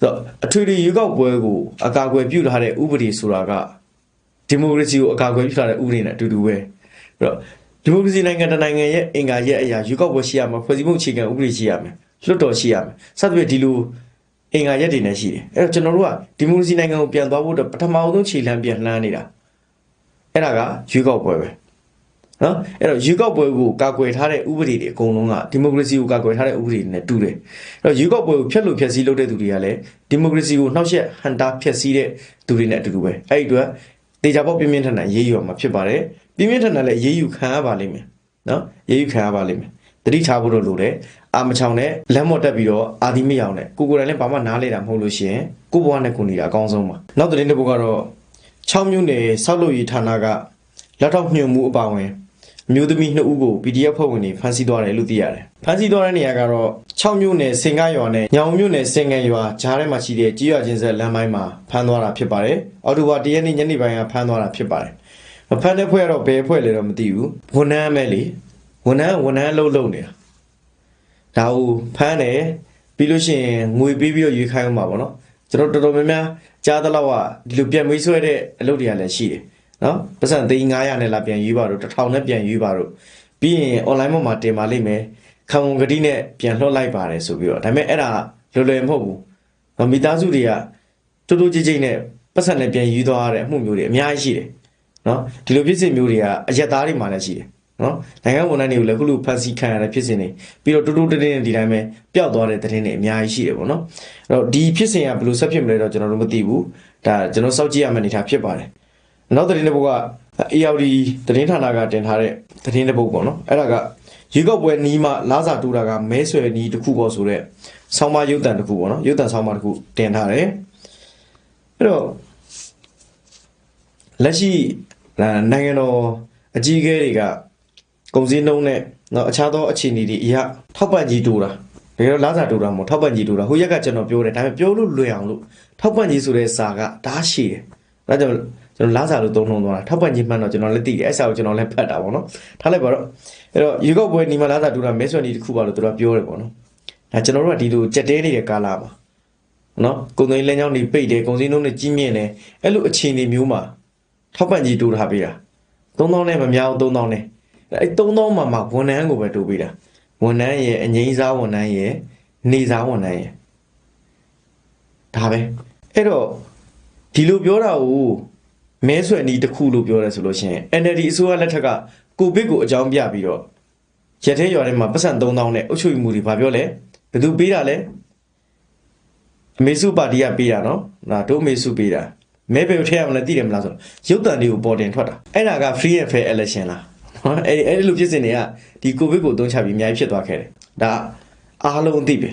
ဆိုတော့အထွေထွေရွေးကောက်ပွဲကိုအကာအကွယ်ပြုထားတဲ့ဥပဒေဆိုတာကဒီမိုကရေစီကိုအကာအကွယ်ပြုထားတဲ့ဥပဒေနဲ့အတူတူပဲအဲ့တော့ဒီမိုကရေစီနိုင်ငံတစ်နိုင်ငံရဲ့အင်္ဂါရဲ့အရာရွေးကောက်ပွဲရှိရမှာဖွဲ့စည်းမှုအခြေခံဥပဒေရှိရမယ်လွတ်တော်ရှိရမယ်စသဖြင့်ဒီလိုအင်္ဂါရက်တွေနဲ့ရှိတယ်အဲ့တော့ကျွန်တော်တို့ကဒီမိုကရေစီနိုင်ငံကိုပြန်သွားဖို့အတွက်ပထမအဆုံးခြေလှမ်းပြန်လှမ်းနေတာအဲ့ဒါကရွေးကောက်ပွဲပဲ နော်အဲ့တော့ရွေးကောက်ပွဲကိုကာကွယ်ထားတဲ့ဥပဒေတွေအကုန်လုံးကဒီမိုကရေစီကိုကာကွယ်ထားတဲ့ဥပဒေတွေနဲ့တူတယ်အဲ့တော့ရွေးကောက်ပွဲကိုဖျက်လို့ဖျက်ဆီးလုပ်တဲ့သူတွေကလည်းဒီမိုကရေစီကိုနှောက်ယှက်ဟန်တာဖျက်ဆီးတဲ့သူတွေနဲ့အတူတူပဲအဲ့ဒီအတွက်တေချာပေါက်ပြင်းပြင်းထန်ထန်ရေးယူရမှာဖြစ်ပါတယ်ပြင်းပြင်းထန်ထန်လည်းရေးယူခံရပါလိမ့်မယ်နော်ရေးယူခံရပါလိမ့်မယ်တတိထားဖို့တော့လိုတယ်အာမချောင်နဲ့လမ်းမော်တက်ပြီးတော့အာဒီမရောင်နဲ့ကိုကိုယ်တိုင်လည်းဘာမှနားလေတာမဟုတ်လို့ရှိရင်ကိုဘွားနဲ့ကိုနေတာအကောင်းဆုံးပါနောက်သတင်းတစ်ပုဒ်ကတော့6မြို့နယ်စောက်လို့ရေးဌာနကလက်ထောက်ညွှန်မှုအပါအဝင်အ မျိုးသမီး2ဦးကို PDF ဖွဲ့ဝင်တွေဖမ်းဆီးသွားတယ်လို့သိရတယ်ဖမ်းဆီးသွားတဲ့နေရာကတော့6မြို့နယ်စင်ကားရွာနဲ့ညောင်မြို့နယ်စင်ငယ်ရွာကြားထဲမှာရှိတဲ့ကြီးရွာချင်းဆက်လမ်းပိုင်းမှာဖမ်းသွားတာဖြစ်ပါတယ်အော်တိုဘာ1ရက်နေ့ညနေပိုင်းကဖမ်းသွားတာဖြစ်ပါတယ်မဖမ်းတဲ့ဖွဲ့ကတော့ဘယ်ဖွဲ့လဲတော့မသိဘူးဝန်ထမ်းအမဲလေဝန်ထမ်းဝန်ထမ်းအလုပ်လုပ်နေတာဒါကိုဖမ်းတယ်ပြီးလို့ရှိရင်ငွေပေးပြီးတော့ရွေးခိုင်းအောင်ပါဗောနော်ကျွန်တော်တော်တော်များများကြားသလောက်ကဒီလိုပြန်မေးဆွဲတဲ့အလုပ်တွေကလည်းရှိတယ် နော်ပတ်စံသိန်း900နဲ့လာပြန်ရွေးပါတော့1000နဲ့ပြန်ရွေးပါတော့ပြီးရင် online ပေါ်မှာတင်ပါလိမ့်မယ်ခံဝန်ကတိနဲ့ပြန်လွှတ်လိုက်ပါတယ်ဆိုပြီးတော့ဒါပေမဲ့အဲ့ဒါလွယ်လွယ်မဟုတ်ဘူးနော်မိသားစုတွေကတူတူကြိတ်ကြိတ်နဲ့ပတ်စံနဲ့ပြန်ယူသွားရတဲ့အမှုမျိုးတွေအများကြီးရှိတယ်နော်ဒီလိုဖြစ်စဉ်မျိုးတွေကအရက်သားတွေမှလည်းရှိတယ်နော်နိုင်ငံဝန်ထမ်းတွေကိုလည်းခုလိုဖန်ဆီးခံရတဲ့ဖြစ်စဉ်တွေပြီးတော့တူတူတင်းတင်းဒီတိုင်းပဲပျောက်သွားတဲ့သတင်းတွေအများကြီးရှိတယ်ပေါ့နော်အဲ့တော့ဒီဖြစ်စဉ်ကဘယ်လိုဆက်ဖြစ်မလဲတော့ကျွန်တော်တို့မသိဘူးဒါကျွန်တော်စောင့်ကြည့်ရမယ့်အနေအထားဖြစ်ပါတယ် နောက်သတင်းတစ်ပုဒ်က ARD သတင်းဌာနကတင်ထားတဲ့သတင်းတစ်ပုဒ်ပေါ့နော်အဲ့ဒါကရေကောက်ပွဲနီးမှလာစာတူတာကမဲဆွယ်နီးတစ်ခုပေါ့ဆိုတော့ဆောင်းမရုပ်တံတစ်ခုပေါ့နော်ရုပ်တံဆောင်းမတစ်ခုတင်ထားတယ်အဲ့တော့လက်ရှိအာနိုင်ငံတော်အကြီးအကဲတွေကကုန်စည်နှုန်းနဲ့နော်အခြားသောအခြေအနေတွေအရာထောက်ပံ့ကြီးတူတာတကယ်တော့လာစာတူတာမဟုတ်ထောက်ပံ့ကြီးတူတာဟိုရက်ကကျွန်တော်ပြောတယ်ဒါပေမဲ့ပြောလို့လွယ်အောင်လို့ထောက်ပံ့ကြီးဆိုတဲ့စာကဓာတ်ရှိတယ်ဒါကြောင့် ကျွန်တော်လာစာလို့သုံးလုံးသွားတာထောက်ပံ့ကြီးမှန်တော့ကျွန်တော်လည်းသိတယ်အဲ့စာကိုကျွန်တော်လည်းဖတ်တာပေါ့နော်ထားလိုက်ပါတော့အဲ့တော့ရေကောက်ပွဲနီမလာစာတူတာမဲဆွယ်နီတစ်ခုပါလို့သူတို့ကပြောတယ်ပေါ့နော်ဒါကျွန်တော်တို့ကဒီလိုကြက်တဲနေတဲ့ကာလမှာနော်ကုန်သိန်းလမ်းကြောင်းတွေပိတ်တယ်ကုန်စည်နှုန်းတွေကြီးမြင့်တယ်အဲ့လိုအခြေအနေမျိုးမှာထောက်ပံ့ကြီးတိုးထားပေးတာ3000နဲ့မများဘူး3000နဲ့အဲ3000မှာမှဝန်ထမ်းကိုပဲတိုးပေးတာဝန်ထမ်းရဲ့အငိမ့်စားဝန်ထမ်းရဲ့နေစားဝန်ထမ်းရဲ့ဒါပဲအဲ့တော့ဒီလိုပြောတာကို မဲဆွယ်နီးတစ်ခုလို့ပြောရဲဆိုလို့ရှိရင် NLD အစိုးရလက်ထက်ကကိုဗစ်ကိုအကြောင်းပြပြီးတော့ရက်ထဲရွာထဲမှာပတ်စံ3000နဲ့အုပ်ချုပ်မှုတွေဘာပြောလဲဘယ်သူပေးတာလဲအမေစုပါတီကပေးတာနော်ဒါတို့အမေစုပေးတာမဲဘယ်ကိုထည့်ရမလဲသိတယ်မလားဆိုတော့ရုပ်တံတွေကိုပေါ်တင်ထွက်တာအဲ့ဒါက free and fair election လားနော်အဲ့အဲ့ဒီလိုဖြစ်စဉ်တွေကဒီကိုဗစ်ကိုအသုံးချပြီးအများကြီးဖြစ်သွားခဲ့တယ်ဒါအားလုံးအသိပဲ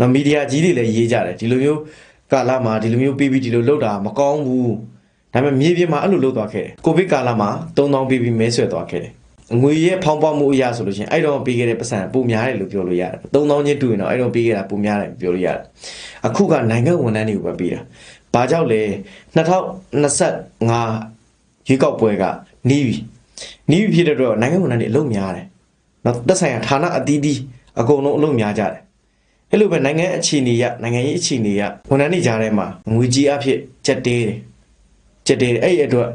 နော်မီဒီယာကြီးတွေလည်းရေးကြတယ်ဒီလိုမျိုးကာလမှာဒီလိုမျိုးပြီးပြီးဒီလိုလုပ်တာမကောင်းဘူး ဒါပေမဲ့မြေပြင်မှာအဲ့လိုလုပ်သွားခဲ့တယ်ကိုဗစ်ကာလမှာ3000ပြီးပြီးမဲဆွဲသွားခဲ့တယ်ငွေရဲ့ဖောင်းပွားမှုအရာဆိုလို့ရှိရင်အဲ့တော့ပေးခဲ့တဲ့ပတ်စံပုံများတယ်လို့ပြောလို့ရတယ်3000ချင်းတူရင်တော့အဲ့တော့ပေးခဲ့တာပုံများတယ်ပြောလို့ရတယ်အခုကနိုင်ငံဝန်ထမ်းတွေကိုပဲပေးတာဘာကြောင့်လဲ2025ရွေးကောက်ပွဲကနီးပြီနီးပြီဖြစ်တဲ့အတွက်နိုင်ငံဝန်ထမ်းတွေအလုပ်များတယ်။နော်တက်ဆိုင်ရာဌာနအသီးသီးအကုန်လုံးအလုပ်များကြတယ်။အဲ့လိုပဲနိုင်ငံအခြေအနေရနိုင်ငံရေးအခြေအနေရဝန်ထမ်းတွေကြားထဲမှာငွေကြီးအဖြစ်ချက်တဲတယ်။ ချက်တဲတယ်အဲ့ဒီအတွက်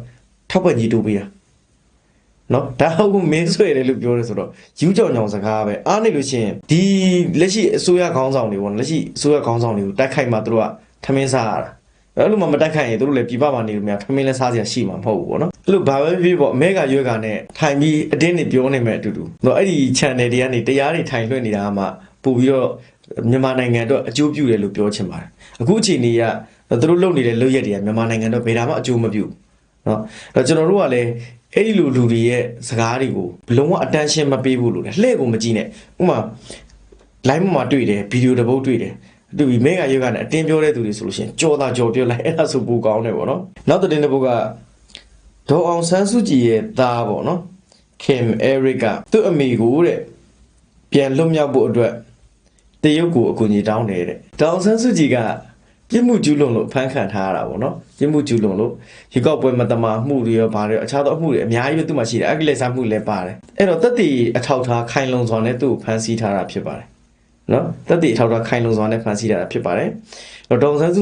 ထောက်ပံ့ကြီးတိုးပေးတာ။နော်ဒါဟုတ်မင်းဆွဲတယ်လို့ပြောတယ်ဆိုတော့ယူကြောင်ကြောင်စကားပဲအားနေလို့ရှိရင်ဒီလက်ရှိအစိုးရခေါင်းဆောင်တွေပေါ့နော်လက်ရှိအစိုးရခေါင်းဆောင်တွေကိုတိုက်ခိုက်မှသူတို့ကထမင်းစားရတာအဲ့လိုမှမတိုက်ခိုက်ရင်တို့လည်းပြပမှာနေလို့များထမင်းလဲစားစရာရှိမှာမဟုတ်ဘူးပေါ့နော်အဲ့လိုဘာပဲဖြစ်ဖြစ်ပေါ့အမေကရွက်ကနဲ့ထိုင်ပြီးအတင်းနေပြောနေမဲ့အတူတူတော့အဲ့ဒီ channel တွေကနေတရားတွေထိုင်လွှင့်နေတာမှပို့ပြီးတော့မြန်မာနိုင်ငံအတွက်အကျိုးပြုတယ်လို့ပြောချင်ပါတယ်အခုအချိန်ကြီးက သူတို့လုပ်နေတဲ့လုပ်ရက်တွေကမြန်မာနိုင်ငံတော့ဘယ်တာမှအကျိုးမပြုဘူးနော်အဲ့တော့ကျွန်တော်တို့ကလည်းအဲ့ဒီလိုလူတွေရဲ့စကားတွေကိုလုံးဝ attention မပေးဘူးလို့လေလှည့်ကိုမကြည့်နဲ့ဥပမာ line မှာတွေ့တယ်ဗီဒီယိုတစ်ပုတ်တွေ့တယ်တူပြီးမဲကရွက်ကနေအတင်းပြောတဲ့သူတွေဆိုလို့ရှိရင်ကြော်တာကြော်ပြောလိုက်အဲ့ဒါဆိုပူကောင်းတယ်ပေါ့နော်နောက်တဲ့တဲ့ဘုတ်ကဒေါ်အောင်ဆန်းစုကြည်ရဲ့သားပေါ့နော်ခင်အဲရစ်ကသူ့အမိကိုတဲ့ပြန်လွတ်မြောက်ဖို့အတွက်တရုတ်ကိုအကူအညီတောင်းတယ်တဲ့ဒေါ်အောင်ဆန်းစုကြည်က ပြစ်မှုကျူးလွန်လို့ဖမ်းခံထားရတာပေါ့နော်ပြစ်မှုကျူးလွန်လို့ရေကောက်ပွဲမတမာမှုတွေရောဗာတွေရောအခြားသောအမှုတွေအများကြီးပဲသူ့မှာရှိတယ်အကိလေသာမှုလည်းပါတယ်အဲ့တော့တက်တီအထောက်ထားခိုင်လုံစွာနဲ့သူ့ကိုဖမ်းဆီးထားတာဖြစ်ပါတယ်နော်တက်တည်အထောက်အထားခိုင်လုံစွာနဲ့ဖန်ဆီးတာဖြစ်ပါတယ်။တော့ဒေါအောင်ဆန်းစုကြည်